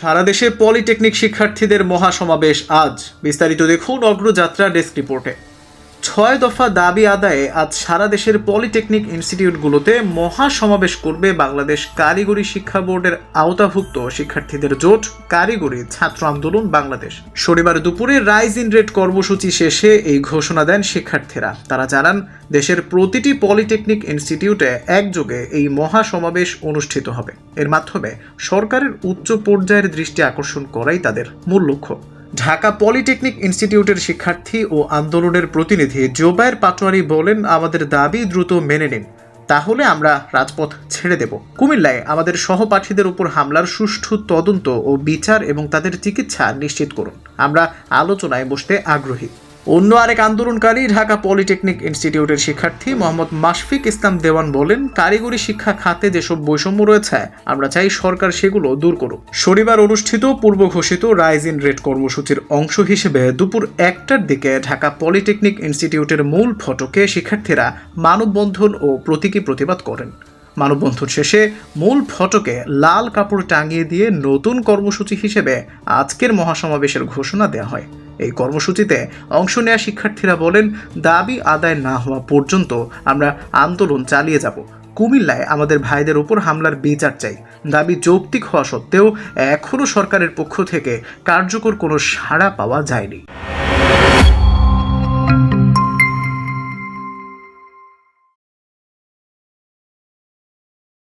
সারা দেশে পলিটেকনিক শিক্ষার্থীদের মহাসমাবেশ আজ। বিস্তারিত দেখুন অগ্রযাত্রা ডেস্ক রিপোর্টে। ছয় দফা দাবি আদায়ে আজ সারা দেশের পলিটেকনিক ইনস্টিটিউটগুলোতে মহাসমাবেশ করবে বাংলাদেশ কারিগরি শিক্ষা বোর্ডের আওতাভুক্ত শিক্ষার্থীদের জোট কারিগরি ছাত্র আন্দোলন বাংলাদেশ। শনিবার দুপুরে রাইজ ইন রেড কর্মসূচি শেষে এই ঘোষণা দেন শিক্ষার্থীরা। তারা জানান, দেশের প্রতিটি পলিটেকনিক ইনস্টিটিউটে একযোগে এই মহাসমাবেশ অনুষ্ঠিত হবে। এর মাধ্যমে সরকারের উচ্চ পর্যায়ের দৃষ্টি আকর্ষণ করাই তাদের মূল লক্ষ্য। ঢাকা পলিটেকনিক ইনস্টিটিউটের শিক্ষার্থী ও আন্দোলনের প্রতিনিধি জোবায়ের পাটোয়ারি বলেন, আমাদের দাবি দ্রুত মেনে নিন। তাহলে আমরা রাজপথ ছেড়ে দেব। কুমিল্লায় আমাদের সহপাঠীদের উপর হামলার সুষ্ঠু তদন্ত ও বিচার এবং তাদের চিকিৎসা নিশ্চিত করুন। আমরা আলোচনায় বসতে আগ্রহী। অন্য আরেক আন্দোলনকারী ঢাকা পলিটেকনিক ইনস্টিটিউটের শিক্ষার্থী মোহাম্মদ মাশফিক ইসলাম দেওয়ান বলেন, কারিগরি শিক্ষা খাতে যেসব বৈষম্য রয়েছে, আমরা চাই সরকার সেগুলো দূর করুক। শনিবার অনুষ্ঠিত পূর্ব ঘোষিত রাইজ ইন রেড কর্মসূচির অংশ হিসেবে দুপুর একটার দিকে ঢাকা পলিটেকনিক ইনস্টিটিউটের মূল ফটকে শিক্ষার্থীরা মানববন্ধন ও প্রতীকী প্রতিবাদ করেন। মানববন্ধন শেষে মূল ফটকে লাল কাপড় টাঙিয়ে দিয়ে নতুন কর্মসূচি হিসেবে আজকের মহাসমাবেশের ঘোষণা দেওয়া হয়। এই কর্মসূচিতে অংশ নেওয়া শিক্ষার্থীরা বলেন, দাবি আদায় না হওয়া পর্যন্ত আমরা আন্দোলন চালিয়ে যাব। কুমিল্লায় আমাদের ভাইদের উপর হামলার বিচার চাই। দাবি যৌক্তিক হওয়া সত্ত্বেও এখনও সরকারের পক্ষ থেকে কার্যকর কোনো সাড়া পাওয়া যায়নি।